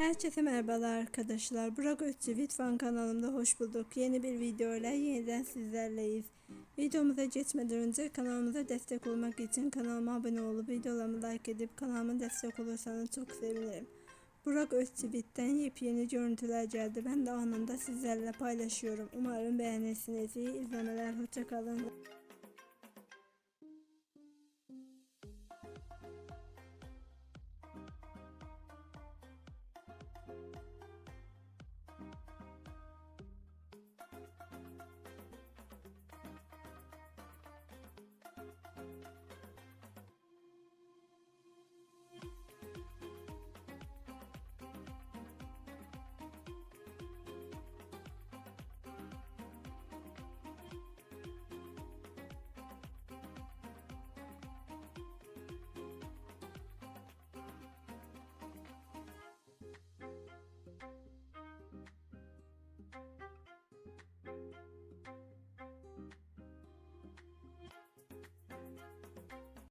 Herkese merhabalar arkadaşlar. Burak Özçivit fan kanalımda hoş bulduk. Yeni bir video ile yeniden sizlerleyiz. Videomuza geçmeden önce kanalımıza destek olmak için kanalıma abone olup videolarımı like edip kanalıma destek olursanız çok sevinirim. Burak Özçivit'ten yepyeni görüntüler geldi. Ben de anında sizlerle paylaşıyorum. Umarım beğenirsiniz. İyi izlemeler. Hoşçakalın.